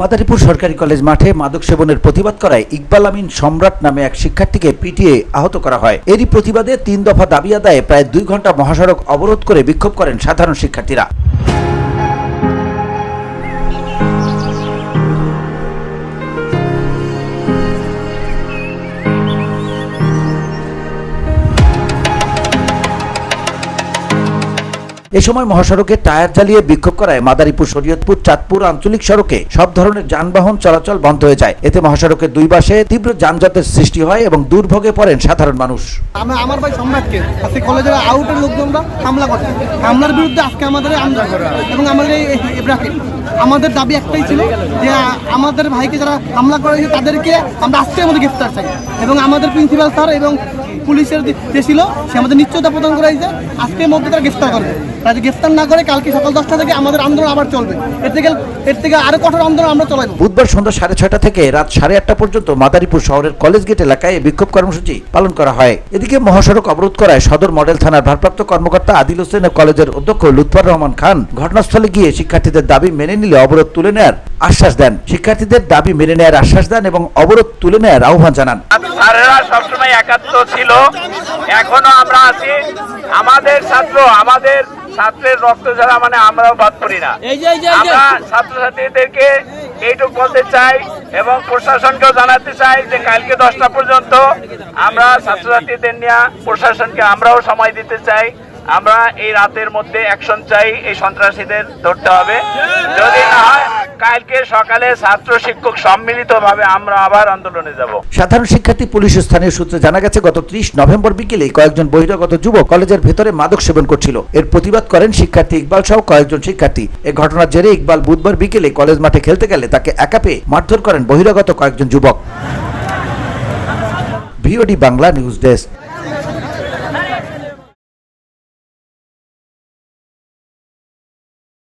মাদারীপুর সরকারি কলেজ মাঠে মাদক সেবনের প্রতিবাদ করায় ইকবাল আমিন সম্রাট নামে এক শিক্ষার্থীকে পিটিয়ে আহত করা হয়। এরই প্রতিবাদে তিন দফা দাবি আদায়ে প্রায় দুই ঘণ্টা মহাসড়ক অবরোধ করে বিক্ষোভ করেন সাধারণ শিক্ষার্থীরা। এ সময় মহাসড়কে টায়ার জ্বালিয়ে বিক্ষোভ করায় মাদারীপুর, শরীয়তপুর, চাঁদপুর আঞ্চলিক সড়কে সব ধরনের যানবাহন চলাচল বন্ধ হয়ে যায়। এতে মহাসড়কের দুই পাশে তীব্র যানজটের সৃষ্টি হয় এবং দুর্ভোগে পড়েন সাধারণ মানুষ। আমি আমার ভাই সম্রাটকে আজকে কলেজের আউটের লোকজনরা হামলা করে হামলার বিরুদ্ধে আজকে আমাদের আন্দোলন এবং আমাদের আমাদের দাবি একটাই ছিল যে আমাদের ভাইকে যারা হামলা করেছে তাদেরকে আমরা আজকে আমাদের গ্রেফতার চাই। এবং আমাদের প্রিন্সিপাল স্যার এবং পুলিশের যে ছিল সে আমাদের নিশ্চয়তা প্রদান করাইছে। আজকের মধ্যে তারা গ্রেফতার করবে। তারা যদি গ্রেফতার না করে কালকে সকাল দশটা থেকে আমাদের আন্দোলন আবার চলবে। এর থেকে এর থেকে আরও কঠোর আন্দোলন আমরা চলাবো বুধবার সন্ধ্যা সাড়ে ছয়টা থেকে রাত সাড়ে আটটা পর্যন্ত মাদারীপুর শহরের কলেজ গেট এলাকায় বিক্ষোভ কর্মসূচি পালন করা হয়। এদিকে মহাসড়ক অবরোধ করায় সদর মডেল থানার ভারপ্রাপ্ত কর্মকর্তা আদিল হোসেন ও কলেজের অধ্যক্ষ লুৎফর রহমান খান ঘটনাস্থলে গিয়ে শিক্ষার্থীদের দাবি মেনে নিলে অবরোধ তুলে নেয়ার আশ্বাস দেন। শিক্ষার্থীদের দাবি মেনে নেয়ার আশ্বাস দেন এবং অবরোধ তুলে নেয়ার আহ্বান জানান। সবসময় একাত্ম ছিল এখনও আমরা আছি। আমাদের ছাত্র আমাদের ছাত্রের রক্ত যারা মানে আমরাও বাদ করি না। আমরা ছাত্রছাত্রীদেরকে এইটুকু বলতে চাই এবং প্রশাসনকেও জানাতে চাই যে কালকে দশটা পর্যন্ত আমরা ছাত্রছাত্রীদের নিয়ে প্রশাসনকে আমরাও সময় দিতে চাই। আমরা এই রাতের মধ্যে অ্যাকশন চাই এই সন্ত্রাসীদের ধরতে হবে। যদি না হয় কালকে সকালে ছাত্র শিক্ষক সম্মিলিতভাবে আমরা আবার আন্দোলনে যাব। সাধারণ শিক্ষার্থী পুলিশ স্থানীয় সূত্রে জানা গেছে, গত ত্রিশ নভেম্বর বিকেলে কয়েকজন বহিরাগত যুবক কলেজের ভেতরে মাদক সেবন করছিল। এর প্রতিবাদ করেন শিক্ষার্থী ইকবাল সহ কয়েকজন শিক্ষার্থী। এ ঘটনার জেরে ইকবাল বুধবার বিকেলে কলেজ মাঠে খেলতে গেলে তাকে একা পেয়ে মারধর করেন বহিরাগত কয়েকজন যুবক। VOD Bangla news desk.